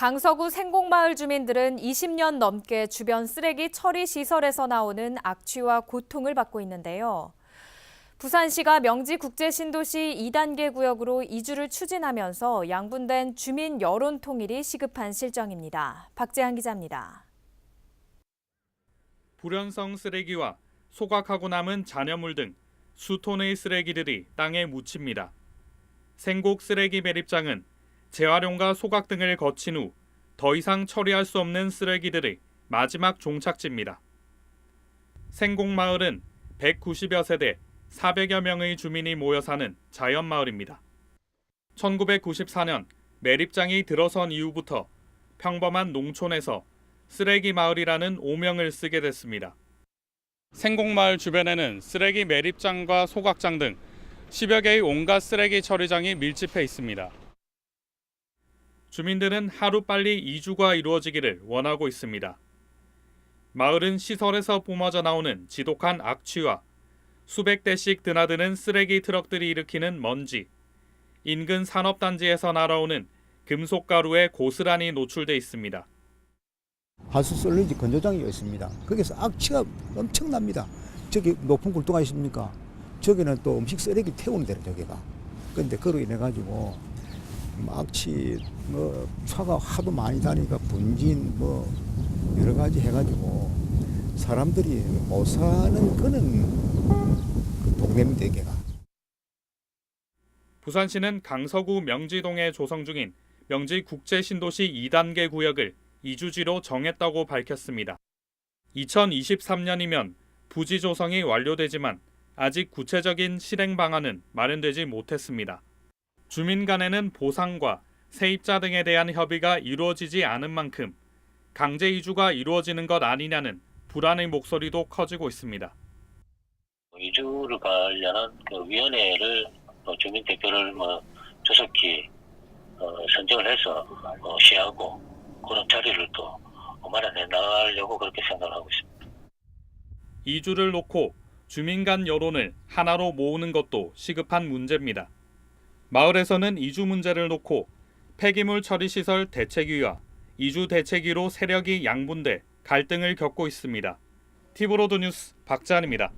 강서구 생곡마을 주민들은 20년 넘게 주변 쓰레기 처리 시설에서 나오는 악취와 고통을 받고 있는데요. 부산시가 명지국제신도시 2단계 구역으로 이주를 추진하면서 양분된 주민 여론 통일이 시급한 실정입니다. 박재한 기자입니다. 불연성 쓰레기와 소각하고 남은 잔여물 등 수톤의 쓰레기들이 땅에 묻힙니다. 생곡 쓰레기 매립장은 재활용과 소각 등을 거친 후 더 이상 처리할 수 없는 쓰레기들의 마지막 종착지입니다. 생곡마을은 190여 세대 400여 명의 주민이 모여 사는 자연 마을입니다. 1994년 매립장이 들어선 이후부터 평범한 농촌에서 쓰레기 마을이라는 오명을 쓰게 됐습니다. 생곡마을 주변에는 쓰레기 매립장과 소각장 등 10여 개의 온갖 쓰레기 처리장이 밀집해 있습니다. 주민들은 하루빨리 이주가 이루어지기를 원하고 있습니다. 마을은 시설에서 뿜어져 나오는 지독한 악취와 수백 대씩 드나드는 쓰레기 트럭들이 일으키는 먼지, 인근 산업단지에서 날아오는 금속가루에 고스란히 노출돼 있습니다. 하수 솔리지 건조장이 있습니다. 거기서 악취가 엄청납니다. 저기 높은 굴뚝 아십니까? 저기는 또 음식 쓰레기 태우는 데로 저기가. 근데 그로 인해 가지고 악취 뭐 차가 하도 많이 다니까 분진 뭐 여러 가지 해가지고 사람들이 못 사는 그는 그 여기가. 부산시는 강서구 명지동에 조성 중인 명지 국제신도시 2단계 구역을 이주지로 정했다고 밝혔습니다. 2023년이면 부지 조성이 완료되지만 아직 구체적인 실행 방안은 마련되지 못했습니다. 주민 간에는 보상과 세입자 등에 대한 협의가 이루어지지 않은 만큼 강제 이주가 이루어지는 것 아니냐는 불안의 목소리도 커지고 있습니다. 이주를 관련한 그 위원회를 어, 주민 대표를 뭐 조속히 어, 선정을 해서 어, 시하고 그런 자리를 또 마련해 나가려고 그렇게 생각을 하고 있습니다. 이주를 놓고 주민 간 여론을 하나로 모으는 것도 시급한 문제입니다. 마을에서는 이주 문제를 놓고 폐기물 처리 시설 대책위와 이주 대책위로 세력이 양분돼 갈등을 겪고 있습니다. 티브로드 뉴스 박재한입니다.